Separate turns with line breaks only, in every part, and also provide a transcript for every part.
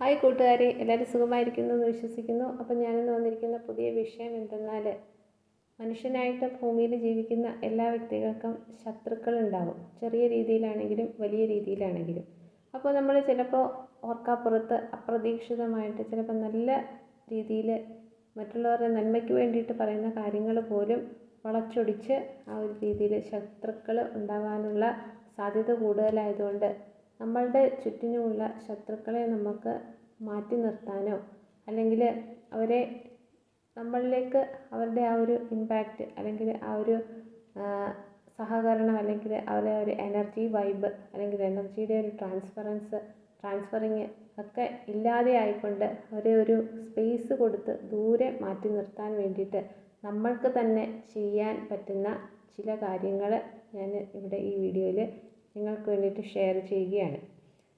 Hi കൂട്ടുകാരെ എല്ലാവരും സുഖമായിരിക്കുന്നു എന്ന് വിശ്വസിക്കുന്നു. അപ്പം ഞാനിന്ന് വന്നിരിക്കുന്ന പുതിയ വിഷയം എന്തെന്നാൽ മനുഷ്യനായിട്ട് ഭൂമിയിൽ ജീവിക്കുന്ന എല്ലാ വ്യക്തികൾക്കും ശത്രുക്കൾ ശത്രുക്കളുണ്ടാവും ചെറിയ രീതിയിലാണെങ്കിലും വലിയ രീതിയിലാണെങ്കിലും. അപ്പോൾ നമ്മൾ ചിലപ്പോൾ ഓർക്കാപ്പുറത്ത് അപ്രതീക്ഷിതമായിട്ട് ചിലപ്പോൾ നല്ല രീതിയിൽ മറ്റുള്ളവരുടെ നന്മയ്ക്ക് വേണ്ടിയിട്ട് പറയുന്ന കാര്യങ്ങൾ പോലും വളച്ചൊടിച്ച് ആ ഒരു രീതിയിൽ ശത്രുക്കൾ ഉണ്ടാകാനുള്ള സാധ്യത കൂടുതലായതുകൊണ്ട് നമ്മളുടെ ചുറ്റിനുമുള്ള ശത്രുക്കളെ നമുക്ക് മാറ്റി നിർത്താനോ അല്ലെങ്കിൽ അവരെ നമ്മളിലേക്ക് അവരുടെ ആ ഒരു ഇമ്പാക്റ്റ് അല്ലെങ്കിൽ ആ ഒരു സഹകരണം അല്ലെങ്കിൽ അവരുടെ ഒരു എനർജി വൈബ് അല്ലെങ്കിൽ എനർജിയുടെ ഒരു ട്രാൻസ്ഫറൻസ് ട്രാൻസ്ഫറിങ് ഒക്കെ ഇല്ലാതെ ആയിക്കൊണ്ട് അവരെ ഒരു സ്പേസ് കൊടുത്ത് ദൂരെ മാറ്റി നിർത്താൻ വേണ്ടിയിട്ട് നമ്മൾക്ക് തന്നെ ചെയ്യാൻ പറ്റുന്ന ചില കാര്യങ്ങൾ ഞാൻ ഇവിടെ ഈ വീഡിയോയിൽ നിങ്ങൾക്ക് വേണ്ടിയിട്ട് ഷെയർ ചെയ്യുകയാണ്.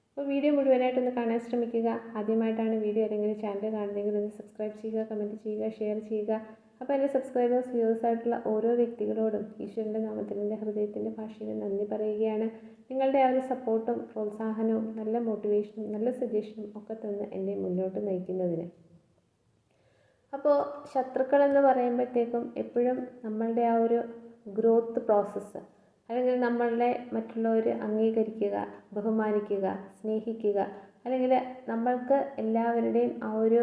അപ്പോൾ വീഡിയോ മുഴുവനായിട്ടൊന്ന് കാണാൻ ശ്രമിക്കുക. ആദ്യമായിട്ടാണ് വീഡിയോ അല്ലെങ്കിൽ ചാനൽ കാണുന്നതെങ്കിൽ ഒന്ന് സബ്സ്ക്രൈബ് ചെയ്യുക കമന്റ് ചെയ്യുക ഷെയർ ചെയ്യുക. അപ്പോൾ എന്റെ സബ്സ്ക്രൈബേഴ്സ് വ്യൂവേഴ്സ് ആയിട്ടുള്ള ഓരോ വ്യക്തികളോടും ഈശ്വരന്റെ നാമത്തിന്റെ ഹൃദയത്തിന്റെ ഭാഷയിൽ നന്ദി പറയുകയാണ്. നിങ്ങളുടെ ആ ഒരു സപ്പോർട്ടും പ്രോത്സാഹനവും നല്ല മോട്ടിവേഷനും നല്ല സജഷനും ഒക്കെ തന്ന് എന്നെ മുന്നോട്ട് നയിക്കുന്നതിന്. അപ്പോൾ ശത്രുക്കളെന്ന് പറയുമ്പോഴത്തേക്കും എപ്പോഴും നമ്മളുടെ ആ ഒരു ഗ്രോത്ത് പ്രോസസ്സ് അല്ലെങ്കിൽ നമ്മളെ മറ്റുള്ളവർ അംഗീകരിക്കുക ബഹുമാനിക്കുക സ്നേഹിക്കുക അല്ലെങ്കിൽ നമ്മൾക്ക് എല്ലാവരുടെയും ആ ഒരു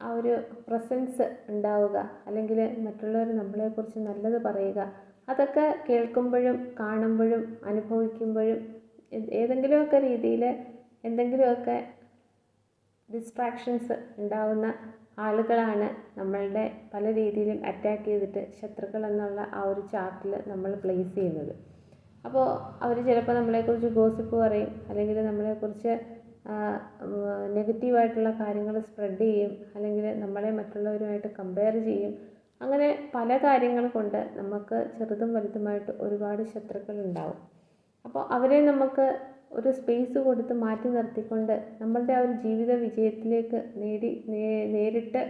ആ ഒരു പ്രസൻസ് ഉണ്ടാവുക അല്ലെങ്കിൽ മറ്റുള്ളവർ നമ്മളെക്കുറിച്ച് നല്ലത് പറയുക അതൊക്കെ കേൾക്കുമ്പോഴും കാണുമ്പോഴും അനുഭവിക്കുമ്പോഴും ഏതെങ്കിലുമൊക്കെ രീതിയിൽ എന്തെങ്കിലുമൊക്കെ ഡിസ്ട്രാക്ഷൻസ് ഉണ്ടാവുന്ന ആളുകളാണ് നമ്മളുടെ പല രീതിയിലും അറ്റാക്ക് ചെയ്തിട്ട് ശത്രുക്കൾ എന്നുള്ള ആ ഒരു ചാർട്ടിൽ നമ്മൾ പ്ലേസ് ചെയ്യുന്നത്. അപ്പോൾ അവർ ചിലപ്പോൾ നമ്മളെക്കുറിച്ച് ഗോസിപ്പ് പറയും അല്ലെങ്കിൽ നമ്മളെക്കുറിച്ച് നെഗറ്റീവായിട്ടുള്ള കാര്യങ്ങൾ സ്പ്രെഡ് ചെയ്യും അല്ലെങ്കിൽ നമ്മളെ മറ്റുള്ളവരുമായിട്ട് കമ്പയർ ചെയ്യും. അങ്ങനെ പല കാര്യങ്ങൾ കൊണ്ട് നമുക്ക് ചെറുതും വലുതുമായിട്ട് ഒരുപാട് ശത്രുക്കൾ ഉണ്ടാവും. അപ്പോൾ അവരെ നമുക്ക് ഒരു സ്പേസ് കൊടുത്ത് മാറ്റി നിർത്തിക്കൊണ്ട് നമ്മളുടെ ആ ഒരു ജീവിത വിജയത്തിലേക്ക് നേടി നേരിട്ട്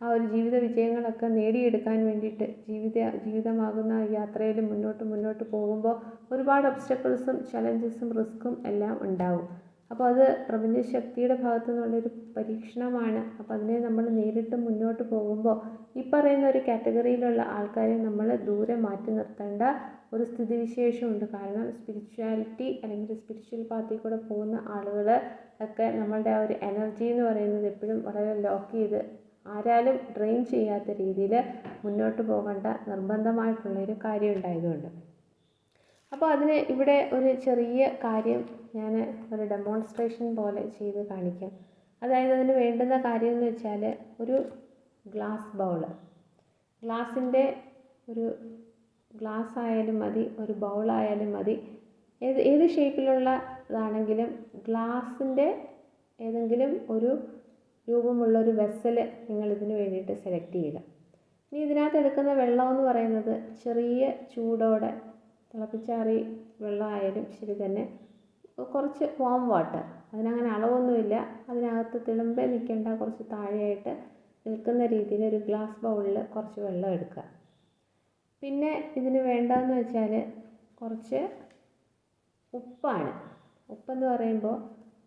ആ ഒരു ജീവിത വിജയങ്ങളൊക്കെ നേടിയെടുക്കാൻ വേണ്ടിയിട്ട് ജീവിത ജീവിതമാകുന്ന യാത്രയിൽ മുന്നോട്ട് മുന്നോട്ട് പോകുമ്പോൾ ഒരുപാട് ഒബ്സ്റ്റക്കിൾസും ചലഞ്ചസും റിസ്ക്കും എല്ലാം ഉണ്ടാവും. അപ്പോൾ അത് പ്രപഞ്ചശക്തിയുടെ ഭാഗത്തു നിന്നുള്ളൊരു പരീക്ഷണമാണ്. അപ്പോൾ അതിനെ നമ്മൾ നേരിട്ട് മുന്നോട്ട് പോകുമ്പോൾ ഈ പറയുന്ന ഒരു കാറ്റഗറിയിലുള്ള ആൾക്കാരെ നമ്മൾ ദൂരെ മാറ്റി നിർത്തേണ്ട ഒരു സ്ഥിതിവിശേഷമുണ്ട്. കാരണം സ്പിരിച്വാലിറ്റി അല്ലെങ്കിൽ സ്പിരിച്വൽ പാത്തിൽ കൂടെ പോകുന്ന ആളുകൾ ഒക്കെ നമ്മളുടെ ആ ഒരു എനർജി എന്ന് പറയുന്നത് എപ്പോഴും വളരെ ലോക്ക് ചെയ്ത് ആരാലും ഡ്രെയിൻ ചെയ്യാത്ത രീതിയിൽ മുന്നോട്ട് പോകേണ്ട നിർബന്ധമായിട്ടുള്ളൊരു കാര്യം ഉണ്ടായതുകൊണ്ട്. അപ്പോൾ അതിന് ഇവിടെ ഒരു ചെറിയ കാര്യം ഞാൻ ഒരു ഡെമോൺസ്ട്രേഷൻ പോലെ ചെയ്ത് കാണിക്കാം. അതായത് അതിന് വേണ്ടുന്ന കാര്യം എന്ന് വെച്ചാൽ ഒരു ഗ്ലാസ് ബൗൾ ഗ്ലാസിന്റെ ഒരു ഗ്ലാസ് ആയാലും മതി ഒരു ബൗളായാലും മതി. ഏത് ഏത് ഷേപ്പിലുള്ള ഇതാണെങ്കിലും ഗ്ലാസിന്റെ ഏതെങ്കിലും ഒരു രൂപമുള്ള ഒരു വെസൽ നിങ്ങൾ ഇതിന് വേണ്ടിയിട്ട് സെലക്ട് ചെയ്യുക. ഇനി ഇതിനകത്ത് എടുക്കുന്ന വെള്ളം എന്ന് പറയുന്നത് ചെറിയ ചൂടോടെ തിളപ്പിച്ചാറി വെള്ളമായാലും ശരി തന്നെ. കുറച്ച് വാം വാട്ടർ അതിനങ്ങനെ അളവൊന്നുമില്ല. അതിനകത്ത് തിളമ്പേ നിൽക്കേണ്ട കുറച്ച് താഴെയായിട്ട് നിൽക്കുന്ന രീതിയിൽ ഒരു ഗ്ലാസ് ബൗളിൽ കുറച്ച് വെള്ളം എടുക്കുക. പിന്നെ ഇതിന് വേണ്ടതെന്ന് വെച്ചാൽ കുറച്ച് ഉപ്പാണ്. ഉപ്പെന്ന് പറയുമ്പോൾ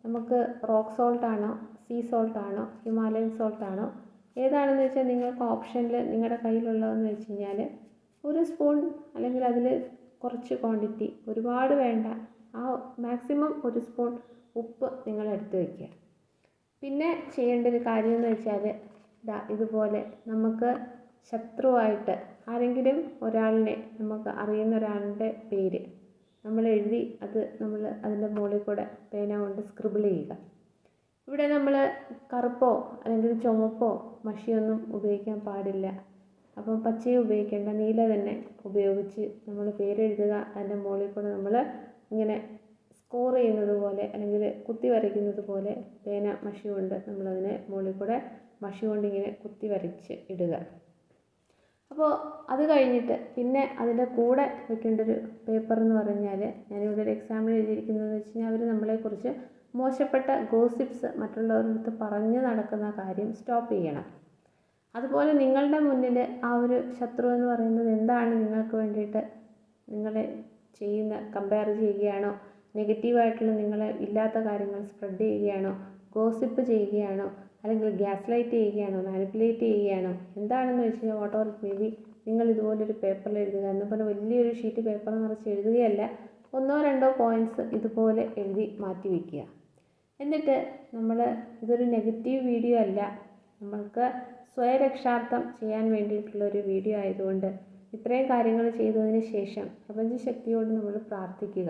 നമുക്ക് റോക്ക് സോൾട്ടാണോ സീ സോൾട്ടാണോ ഹിമാലയൻ സോൾട്ടാണോ ഏതാണെന്ന് വെച്ചാൽ നിങ്ങൾക്ക് ഓപ്ഷനിൽ നിങ്ങളുടെ കയ്യിലുള്ളതെന്ന് വെച്ച് കഴിഞ്ഞാൽ ഒരു സ്പൂൺ അല്ലെങ്കിൽ അതിൽ കുറച്ച് ക്വാണ്ടിറ്റി ഒരുപാട് വേണ്ട. ആ മാക്സിമം ഒരു സ്പൂൺ ഉപ്പ് നിങ്ങൾ എടുത്ത് വയ്ക്കുക പിന്നെ ചെയ്യേണ്ട ഒരു കാര്യം എന്ന് വെച്ചാൽ ഇതാ ഇതുപോലെ നമുക്ക് ശത്രുവായിട്ട് ആരെങ്കിലും ഒരാളിനെ നമുക്ക് അറിയുന്ന ഒരാളുടെ പേര് നമ്മൾ എഴുതി അത് നമ്മൾ അതിന്റെ മുകളിൽ കൂടെ പേന കൊണ്ട് സ്ക്രിബിൾ ചെയ്യുക. ഇവിടെ നമ്മൾ കറുപ്പോ അല്ലെങ്കിൽ ചുമപ്പോ മഷിയൊന്നും ഉപയോഗിക്കാൻ പാടില്ല. അപ്പം പച്ചയും ഉപയോഗിക്കേണ്ട നീല തന്നെ ഉപയോഗിച്ച് നമ്മൾ പേരെഴുതുക അതിന്റെ മുകളിൽ കൂടെ നമ്മൾ ഇങ്ങനെ സ്കോർ ചെയ്യുന്നത് പോലെ അല്ലെങ്കിൽ കുത്തി വരയ്ക്കുന്നത് പോലെ പേന മഷി കൊണ്ട് നമ്മളതിനെ മുകളിൽ കൂടെ മഷി കൊണ്ട് ഇങ്ങനെ കുത്തി വരച്ച് ഇടുക. അപ്പോൾ അത് കഴിഞ്ഞിട്ട് പിന്നെ അതിന്റെ കൂടെ വെക്കേണ്ട ഒരു പേപ്പർ എന്ന് പറഞ്ഞാൽ ഞാനിവിടെ ഒരു എക്സാമ്പിൾ എഴുതിയിരിക്കുന്നത് വെച്ച് കഴിഞ്ഞാൽ അവർ നമ്മളെക്കുറിച്ച് മോശപ്പെട്ട ഗോസിപ്സ് മറ്റുള്ളവരുടെ അടുത്ത് പറഞ്ഞ് നടക്കുന്ന കാര്യം സ്റ്റോപ്പ് ചെയ്യണം. അതുപോലെ നിങ്ങളുടെ മുന്നിൽ ആ ഒരു ശത്രു എന്ന് പറയുന്നത് എന്താണ് നിങ്ങൾക്ക് വേണ്ടിയിട്ട് നിങ്ങളെ ചെയ്യുന്ന കമ്പയർ ചെയ്യുകയാണോ? നെഗറ്റീവായിട്ടുള്ള നിങ്ങളെ ഇല്ലാത്ത കാര്യങ്ങൾ സ്പ്രെഡ് ചെയ്യുകയാണോ? ഗോസിപ്പ് ചെയ്യുകയാണോ? അല്ലെങ്കിൽ ഗ്യാസ് ലൈറ്റ് ചെയ്യുകയാണോ? മാനിപ്പുലേറ്റ് ചെയ്യുകയാണോ? എന്താണെന്ന് വെച്ച് കഴിഞ്ഞാൽ what or it may be നിങ്ങൾ ഇതുപോലൊരു പേപ്പറിൽ എഴുതുക. എന്ന് പറഞ്ഞാൽ വലിയൊരു ഷീറ്റ് പേപ്പർ നിറച്ച് എഴുതുകയല്ല. ഒന്നോ രണ്ടോ പോയിന്റ്സ് ഇതുപോലെ എഴുതി മാറ്റി വയ്ക്കുക എന്നിട്ട് നമ്മൾ ഇതൊരു നെഗറ്റീവ് വീഡിയോ അല്ല. നമ്മൾക്ക് സ്വയരക്ഷാർത്ഥം ചെയ്യാൻ വേണ്ടിയിട്ടുള്ള ഒരു വീഡിയോ ആയതുകൊണ്ട് ഇത്രയും കാര്യങ്ങൾ ചെയ്തതിന് ശേഷം പ്രപഞ്ചശക്തിയോട് നമ്മൾ പ്രാർത്ഥിക്കുക.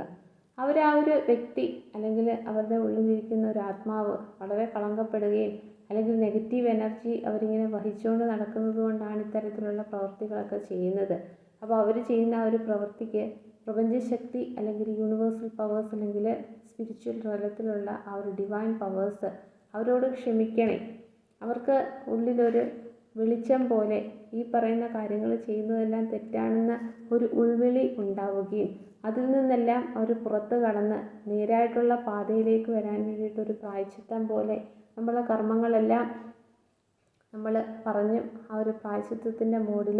അവർ ആ ഒരു വ്യക്തി അല്ലെങ്കിൽ അവരുടെ ഉള്ളിലിരിക്കുന്ന ഒരു ആത്മാവ് വളരെ കളങ്കപ്പെടുകയും അല്ലെങ്കിൽ നെഗറ്റീവ് എനർജി അവരിങ്ങനെ വഹിച്ചുകൊണ്ട് നടക്കുന്നത് കൊണ്ടാണ് ഇത്തരത്തിലുള്ള പ്രവൃത്തികളൊക്കെ ചെയ്യുന്നത്. അപ്പോൾ അവർ ചെയ്യുന്ന ആ ഒരു പ്രവൃത്തിക്ക് പ്രപഞ്ചശക്തി അല്ലെങ്കിൽ യൂണിവേഴ്സൽ പവേഴ്സ് അല്ലെങ്കിൽ സ്പിരിച്വൽ തലത്തിലുള്ള ആ ഒരു ഡിവൈൻ പവേഴ്സ് അവരോട് ക്ഷമിക്കണേ. അവർക്ക് ഉള്ളിലൊരു വെളിച്ചം പോലെ ഈ പറയുന്ന കാര്യങ്ങൾ ചെയ്യുന്നതെല്ലാം തെറ്റാണെന്ന ഒരു ഉൾവിളി ഉണ്ടാവുകയും അതിൽ നിന്നെല്ലാം അവർ പുറത്ത് കടന്ന് നേരായിട്ടുള്ള പാതയിലേക്ക് വരാൻ വേണ്ടിയിട്ടൊരു പ്രായച്ചിത്തം പോലെ നമ്മളെ കർമ്മങ്ങളെല്ലാം നമ്മൾ പറഞ്ഞ് ആ ഒരു പ്രായശ്ചിത്തത്തിന്റെ മോഡിൽ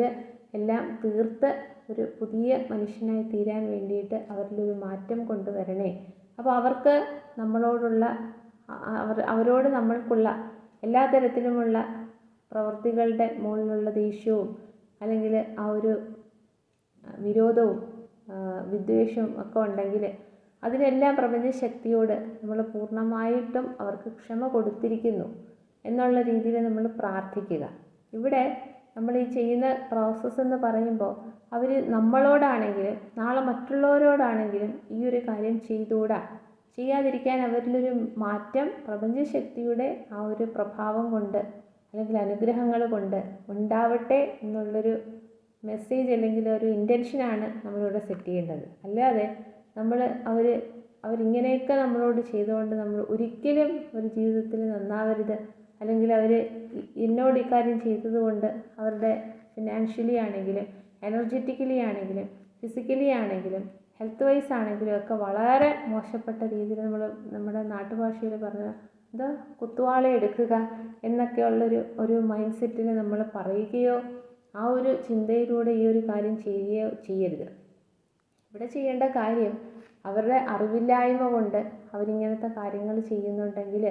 എല്ലാം തീർത്ത് ഒരു പുതിയ മനുഷ്യനായി തീരാൻ വേണ്ടിയിട്ട് അവരിലൊരു മാറ്റം കൊണ്ടുവരണേ. അപ്പോൾ അവർക്ക് നമ്മളോടുള്ള അവർ അവരോട് നമ്മൾക്കുള്ള എല്ലാ തരത്തിലുമുള്ള പ്രവൃത്തികളുടെ മുകളിലുള്ള ദേഷ്യവും അല്ലെങ്കിൽ ആ ഒരു വിരോധവും വിദ്വേഷവും ഒക്കെ ഉണ്ടെങ്കിൽ അതിനെല്ലാം പ്രപഞ്ചശക്തിയോട് നമ്മൾ പൂർണമായിട്ടും അവർക്ക് ക്ഷമ കൊടുത്തിരിക്കുന്നു എന്നുള്ള രീതിയിൽ നമ്മൾ പ്രാർത്ഥിക്കുക. ഇവിടെ നമ്മൾ ഈ ചെയ്യുന്ന പ്രോസസ്സ് എന്ന് പറയുമ്പോൾ അവർ നമ്മളോടാണെങ്കിലും നാളെ മറ്റുള്ളവരോടാണെങ്കിലും ഈ ഒരു കാര്യം ചെയ്തുകൂടാ? ചെയ്യാതിരിക്കാൻ അവരിലൊരു മാറ്റം പ്രപഞ്ചശക്തിയുടെ ആ ഒരു പ്രഭാവം കൊണ്ട് അല്ലെങ്കിൽ അനുഗ്രഹങ്ങൾ കൊണ്ട് ഉണ്ടാവട്ടെ എന്നുള്ളൊരു മെസ്സേജ് അല്ലെങ്കിൽ ഒരു ഇന്റൻഷനാണ് നമ്മളിവിടെ സെറ്റ് ചെയ്യേണ്ടത്. അല്ലാതെ നമ്മൾ അവർ അവരിങ്ങനെയൊക്കെ നമ്മളോട് ചെയ്തുകൊണ്ട് നമ്മൾ ഒരിക്കലും ഒരു ജീവിതത്തിൽ നന്നാവരുത്. അല്ലെങ്കിൽ അവർ എന്നോട് ഇക്കാര്യം ചെയ്തതുകൊണ്ട് അവരുടെ ഫിനാൻഷ്യലി ആണെങ്കിലും എനർജറ്റിക്കലി ആണെങ്കിലും ഫിസിക്കലി ആണെങ്കിലും ഹെൽത്ത് വൈസ് ആണെങ്കിലും ഒക്കെ വളരെ മോശപ്പെട്ട രീതിയിൽ നമ്മൾ നമ്മുടെ നാട്ടുഭാഷയിൽ പറഞ്ഞ ഇത് കുത്തുവാള എടുക്കുക എന്നൊക്കെയുള്ളൊരു ഒരു മൈൻഡ് സെറ്റിൽ നമ്മൾ പറയുകയോ ആ ഒരു ചിന്തയിലൂടെ ഈ ഒരു കാര്യം ചെയ്യുകയോ ചെയ്യരുത്. ഇവിടെ ചെയ്യേണ്ട കാര്യം അവരുടെ അറിവില്ലായ്മ കൊണ്ട് അവരിങ്ങനത്തെ കാര്യങ്ങൾ ചെയ്യുന്നുണ്ടെങ്കിൽ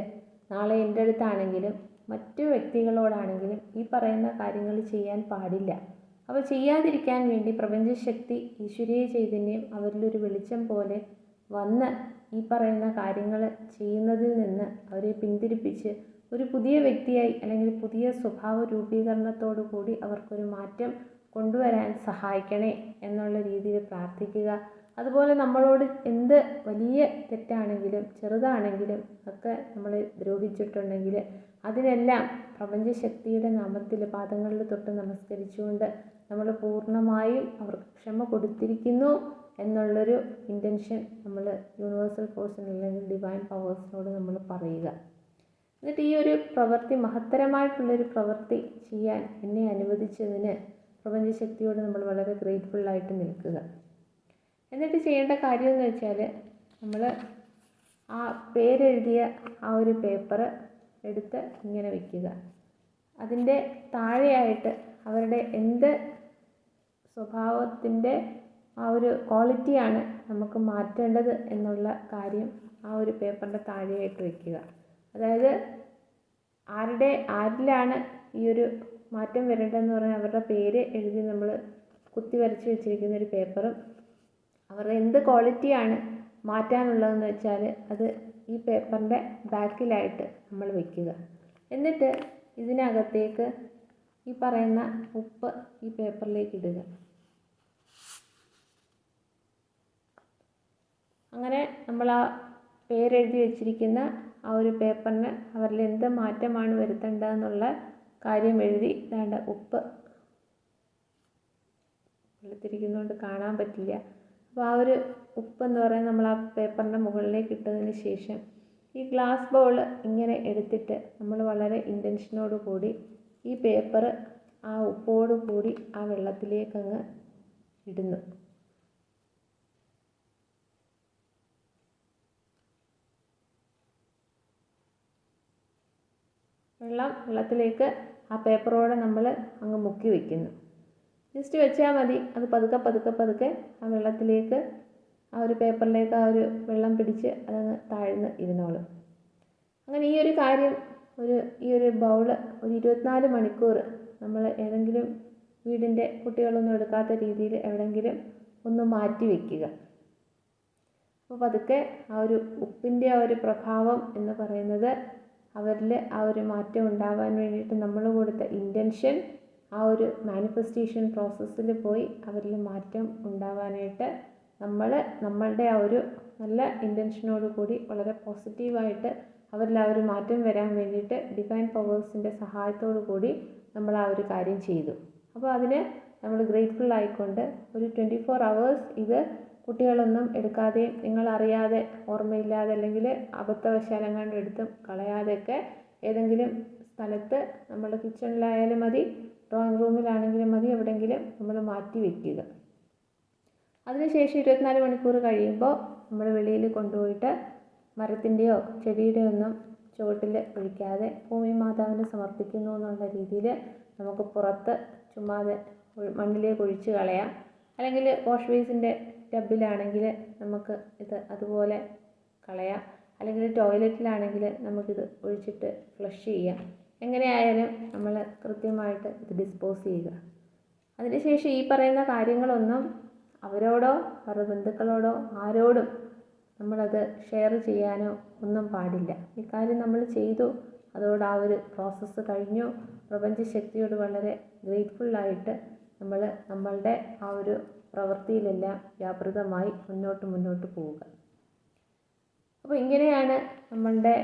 നാളെ എന്റെ അടുത്താണെങ്കിലും മറ്റു വ്യക്തികളോടാണെങ്കിലും ഈ പറയുന്ന കാര്യങ്ങൾ ചെയ്യാൻ പാടില്ല. അപ്പോൾ ചെയ്യാതിരിക്കാൻ വേണ്ടി പ്രപഞ്ചശക്തി ഈശ്വരീയ ചൈതന്യം അവരിലൊരു വെളിച്ചം പോലെ വന്ന് ഈ പറയുന്ന കാര്യങ്ങൾ ചെയ്യുന്നതിൽ നിന്ന് അവരെ പിന്തിരിപ്പിച്ച് ഒരു പുതിയ വ്യക്തിയായി അല്ലെങ്കിൽ പുതിയ സ്വഭാവ രൂപീകരണത്തോടു കൂടി അവർക്കൊരു മാറ്റം കൊണ്ടുവരാൻ സഹായിക്കണേ എന്നുള്ള രീതിയിൽ പ്രാർത്ഥിക്കുക. അതുപോലെ നമ്മളോട് എന്ത് വലിയ തെറ്റാണെങ്കിലും ചെറുതാണെങ്കിലും ഒക്കെ നമ്മൾ ദ്രോഹിച്ചിട്ടുണ്ടെങ്കിൽ അതിനെല്ലാം പ്രപഞ്ചശക്തിയുടെ നാമത്തിൽ പാദങ്ങളിൽ തൊട്ട് നമസ്കരിച്ചുകൊണ്ട് നമ്മൾ പൂർണമായും അവർക്ക് ക്ഷമ കൊടുത്തിരിക്കുന്നു എന്നുള്ളൊരു ഇന്റൻഷൻ നമ്മൾ യൂണിവേഴ്സൽ ഫോഴ്സിന് അല്ലെങ്കിൽ ഡിവൈൻ പവേഴ്സിനോട് നമ്മൾ പറയുക. എന്നിട്ട് ഈ ഒരു പ്രവൃത്തി മഹത്തരമായിട്ടുള്ളൊരു പ്രവൃത്തി ചെയ്യാൻ എന്നെ അനുവദിച്ചതിന് പ്രപഞ്ചശക്തിയോട് നമ്മൾ വളരെ ഗ്രേറ്റ്ഫുള്ളായിട്ട് നിൽക്കുക. എന്നിട്ട് ചെയ്യേണ്ട കാര്യം എന്ന് വെച്ചാൽ നമ്മൾ ആ പേരെഴുതിയ ആ ഒരു പേപ്പർ എടുത്ത് ഇങ്ങനെ വയ്ക്കുക അതിന്റെ താഴെയായിട്ട് അവരുടെ എന്ത് സ്വഭാവത്തിന്റെ ആ ഒരു ക്വാളിറ്റിയാണ് നമുക്ക് മാറ്റേണ്ടത് എന്നുള്ള കാര്യം ആ ഒരു പേപ്പറിന്റെ താഴെയായിട്ട് വയ്ക്കുക അതായത് ആരുടെ ആരിലാണ് ഈ ഒരു മാറ്റം വരേണ്ടതെന്ന് പറഞ്ഞാൽ അവരുടെ പേര് എഴുതി നമ്മൾ കുത്തി വരച്ച് വെച്ചിരിക്കുന്ന ഒരു പേപ്പറും അവരുടെ എന്ത് ക്വാളിറ്റിയാണ് മാറ്റാനുള്ളതെന്ന് വെച്ചാൽ അത് ഈ പേപ്പറിന്റെ ബാക്കിലായിട്ട് നമ്മൾ വെക്കുക. എന്നിട്ട് ഇതിനകത്തേക്ക് ഈ പറയുന്ന ഉപ്പ് ഈ പേപ്പറിലേക്ക് ഇടുക. അങ്ങനെ നമ്മൾ ആ പേരെഴുതി വെച്ചിരിക്കുന്ന ആ ഒരു പേപ്പറിന് അവരിൽ എന്ത് മാറ്റമാണ് വരുത്തേണ്ടതെന്നുള്ള കാര്യം എഴുതി വേണ്ട ഉപ്പ് വെളുത്തിരിക്കുന്നതുകൊണ്ട് കാണാൻ പറ്റില്ല. അപ്പോൾ ആ ഒരു ഉപ്പെന്ന് പറയുന്നത് നമ്മൾ ആ പേപ്പറിന്റെ മുകളിലേക്ക് ഇട്ടതിന് ശേഷം ഈ ഗ്ലാസ് ബൗൾ ഇങ്ങനെ എടുത്തിട്ട് നമ്മൾ വളരെ ഇന്റൻഷനോട് കൂടി ഈ പേപ്പർ ആ ഉപ്പോട് കൂടി ആ വെള്ളത്തിലേക്ക് അങ്ങ് ഇടുന്നു. വെള്ളം വെള്ളത്തിലേക്ക് ആ പേപ്പറോടെ നമ്മൾ അങ്ങ് മുക്കി വയ്ക്കുന്നു ജസ്റ്റ് വെച്ചാൽ മതി. അത് പതുക്കെ പതുക്കെ പതുക്കെ ആ വെള്ളത്തിലേക്ക് ആ ഒരു പേപ്പറിലേക്ക് ആ ഒരു വെള്ളം പിടിച്ച് അതങ്ങ് താഴ്ന്ന് ഇരുന്നോളും. അങ്ങനെ ഈ ഒരു കാര്യം ഒരു ഈ ഒരു ബൗൾ ഒരു ഇരുപത്തിനാല് മണിക്കൂർ നമ്മൾ ഏതെങ്കിലും വീടിന്റെ കുട്ടികളൊന്നും എടുക്കാത്ത രീതിയിൽ എവിടെയെങ്കിലും ഒന്ന് മാറ്റി വയ്ക്കുക അപ്പോൾ പതുക്കെ ആ ഒരു ഉപ്പിന്റെ ആ ഒരു പ്രഭാവം എന്ന് പറയുന്നത് അവരിൽ ആ ഒരു മാറ്റം ഉണ്ടാവാൻ വേണ്ടിയിട്ട് നമ്മൾ കൊടുത്ത ഇന്റൻഷൻ ആ ഒരു മാനിഫെസ്റ്റേഷൻ പ്രോസസ്സിൽ പോയി അവരിൽ മാറ്റം ഉണ്ടാവാനായിട്ട് നമ്മൾ നമ്മളുടെ ആ ഒരു നല്ല ഇന്റൻഷനോട് കൂടി വളരെ പോസിറ്റീവായിട്ട് അവരിൽ ആ ഒരു മാറ്റം വരാൻ വേണ്ടിയിട്ട് ഡിവൈൻ പവേഴ്സിന്റെ സഹായത്തോടു കൂടി നമ്മൾ ആ ഒരു കാര്യം ചെയ്തു. അപ്പോൾ അതിന് നമ്മൾ ഗ്രേറ്റ്ഫുൾ ആയിക്കൊണ്ട് ഒരു ട്വന്റി ഫോർ അവേഴ്സ് ഇത് കുട്ടികളൊന്നും എടുക്കാതെ നിങ്ങളറിയാതെ ഓർമ്മയില്ലാതെ അല്ലെങ്കിൽ അബദ്ധവശാലെങ്ങാണ്ട് എടുത്തും കളയാതെയൊക്കെ ഏതെങ്കിലും സ്ഥലത്ത് നമ്മുടെ കിച്ചണിലായാലും മതി. ഡ്രോയിങ് റൂമിലാണെങ്കിലും മതി എവിടെയെങ്കിലും നമ്മൾ മാറ്റി വയ്ക്കുക അതിനുശേഷം ഇരുപത്തിനാല് മണിക്കൂർ കഴിയുമ്പോൾ നമ്മൾ വെളിയിൽ കൊണ്ടുപോയിട്ട് മരത്തിന്റെയോ ചെടിയുടെയോ ഒന്നും ചുവട്ടിൽ ഒഴിക്കാതെ ഭൂമി മാതാവിന് സമർപ്പിക്കുന്നു എന്നുള്ള രീതിയിൽ നമുക്ക് പുറത്ത് ചുമ്മാതെ മണ്ണിലേക്ക് ഒഴിച്ച് കളയാം. അല്ലെങ്കിൽ വാഷ് ബേസിന്റെ ടബിലാണെങ്കിൽ നമുക്ക് ഇത് അതുപോലെ കളയാം. അല്ലെങ്കിൽ ടോയ്ലറ്റിലാണെങ്കിൽ നമുക്കിത് ഒഴിച്ചിട്ട് ഫ്ലഷ് ചെയ്യാം. എങ്ങനെയായാലും നമ്മൾ കൃത്യമായിട്ട് ഇത് ഡിസ്പോസ് ചെയ്യുക. അതിനുശേഷം ഈ പറയുന്ന കാര്യങ്ങളൊന്നും അവരോടോ അവരുടെ ബന്ധുക്കളോടോ ആരോടും നമ്മളത് ഷെയർ ചെയ്യാനോ ഒന്നും പാടില്ല. ഇക്കാര്യം നമ്മൾ ചെയ്തു. അതോട് ആ ഒരു പ്രോസസ്സ് കഴിഞ്ഞു. പ്രപഞ്ചശക്തിയോട് വളരെ ഗ്രേറ്റ്ഫുള്ളായിട്ട് നമ്മൾ നമ്മളുടെ ആ ഒരു പ്രവൃത്തിയിലെല്ലാം വ്യാപൃതമായി മുന്നോട്ട് മുന്നോട്ട് പോവുക. അപ്പോൾ ഇങ്ങനെയാണ് നമ്മളുടെ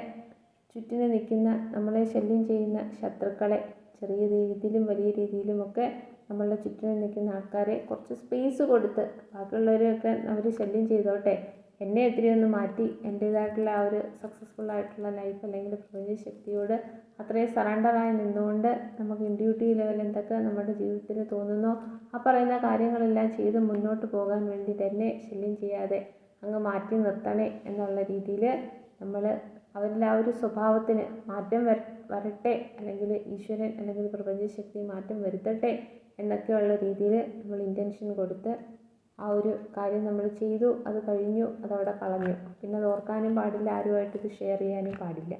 ചുറ്റിന് നിൽക്കുന്ന നമ്മളെ ശല്യം ചെയ്യുന്ന ശത്രുക്കളെ ചെറിയ രീതിയിലും വലിയ രീതിയിലുമൊക്കെ നമ്മളുടെ ചുറ്റിന് നിൽക്കുന്ന ആൾക്കാരെ കുറച്ച് സ്പേസ് കൊടുത്ത് ബാക്കിയുള്ളവരെയൊക്കെ അവർ ശല്യം ചെയ്തോട്ടെ. എന്നെ ഒത്തിരി ഒന്ന് മാറ്റി എന്റേതായിട്ടുള്ള ആ ഒരു സക്സസ്ഫുൾ ആയിട്ടുള്ള ലൈഫ് അല്ലെങ്കിൽ പ്രപഞ്ച ശക്തിയോട് അത്രയും സറണ്ടറായി നിന്നുകൊണ്ട് നമുക്ക് ഇൻഡ്യൂട്ടി ലെവൽ എന്തൊക്കെ നമ്മുടെ ജീവിതത്തിൽ തോന്നുന്നോ ആ പറയുന്ന കാര്യങ്ങളെല്ലാം ചെയ്ത് മുന്നോട്ട് പോകാൻ വേണ്ടിയിട്ട് എന്നെ ശല്യം ചെയ്യാതെ അങ്ങ് മാറ്റി നിർത്തണേ എന്നുള്ള രീതിയിൽ നമ്മൾ അവരുടെ ആ ഒരു സ്വഭാവത്തിന് മാറ്റം വര വരട്ടെ അല്ലെങ്കിൽ ഈശ്വരൻ അല്ലെങ്കിൽ പ്രപഞ്ചശക്തി മാറ്റം വരുത്തട്ടെ എന്നൊക്കെയുള്ള രീതിയിൽ നമ്മൾ ഇന്റൻഷൻ കൊടുത്ത് ആ ഒരു കാര്യം നമ്മൾ ചെയ്തു അത് കഴിഞ്ഞു അതവിടെ കളഞ്ഞു. പിന്നെ അത് ഓർക്കാനും പാടില്ല ആരുമായിട്ട് ഇത് ഷെയർ ചെയ്യാനും പാടില്ല.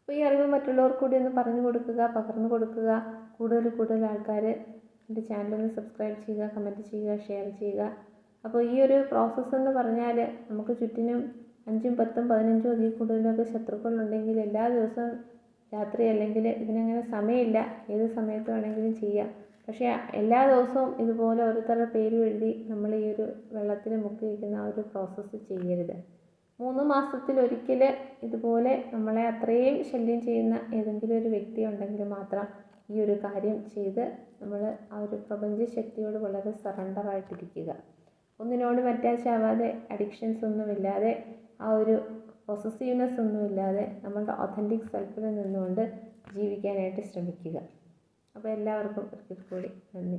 അപ്പോൾ ഈ അറിവ് മറ്റുള്ളവർക്ക് കൂടി ഒന്ന് പറഞ്ഞു കൊടുക്കുക പകർന്നു കൊടുക്കുക. കൂടുതൽ കൂടുതൽ ആൾക്കാർ എന്റെ ചാനലൊന്ന് സബ്സ്ക്രൈബ് ചെയ്യുക കമന്റ് ചെയ്യുക ഷെയർ ചെയ്യുക. അപ്പോൾ ഈ ഒരു പ്രോസസ്സ് എന്ന് പറഞ്ഞാൽ നമുക്ക് ചുറ്റിനും അഞ്ചും പത്തും പതിനഞ്ചും അതിൽ കൂടുതലൊക്കെ ശത്രുക്കളുണ്ടെങ്കിൽ എല്ലാ ദിവസവും രാത്രി അല്ലെങ്കിൽ ഇതിനങ്ങനെ സമയമില്ല. ഏത് സമയത്ത് വേണമെങ്കിലും ചെയ്യാം. പക്ഷേ എല്ലാ ദിവസവും ഇതുപോലെ ഓരോരുത്തരുടെ പേരും എഴുതി നമ്മൾ ഈ ഒരു വെള്ളത്തിൽ മുക്കി വയ്ക്കുന്ന ആ ഒരു പ്രോസസ്സ് ചെയ്യരുത്. മൂന്ന് മാസത്തിൽ മാസത്തിലൊരിക്കൽ ഇതുപോലെ നമ്മളെ അത്രയും ശല്യം ചെയ്യുന്ന ഏതെങ്കിലും ഒരു വ്യക്തി ഉണ്ടെങ്കിൽ മാത്രം ഈ ഒരു കാര്യം ചെയ്ത് നമ്മൾ ആ ഒരു പ്രപഞ്ച ശക്തിയോട് വളരെ സറണ്ടറായിട്ടിരിക്കുക ഒന്നിനോടും അറ്റാച്ച് ആവാതെ അഡിക്ഷൻസ് ഒന്നുമില്ലാതെ ആ ഒരു പൊസസീവ്നെസ് ഒന്നുമില്ലാതെ നമ്മളുടെ ഒതന്റിക് സെൽഫിൽ നിന്നുകൊണ്ട് ജീവിക്കാനായിട്ട് ശ്രമിക്കുക. അപ്പോൾ എല്ലാവർക്കും ഒരിക്കൽ കൂടി നന്ദി.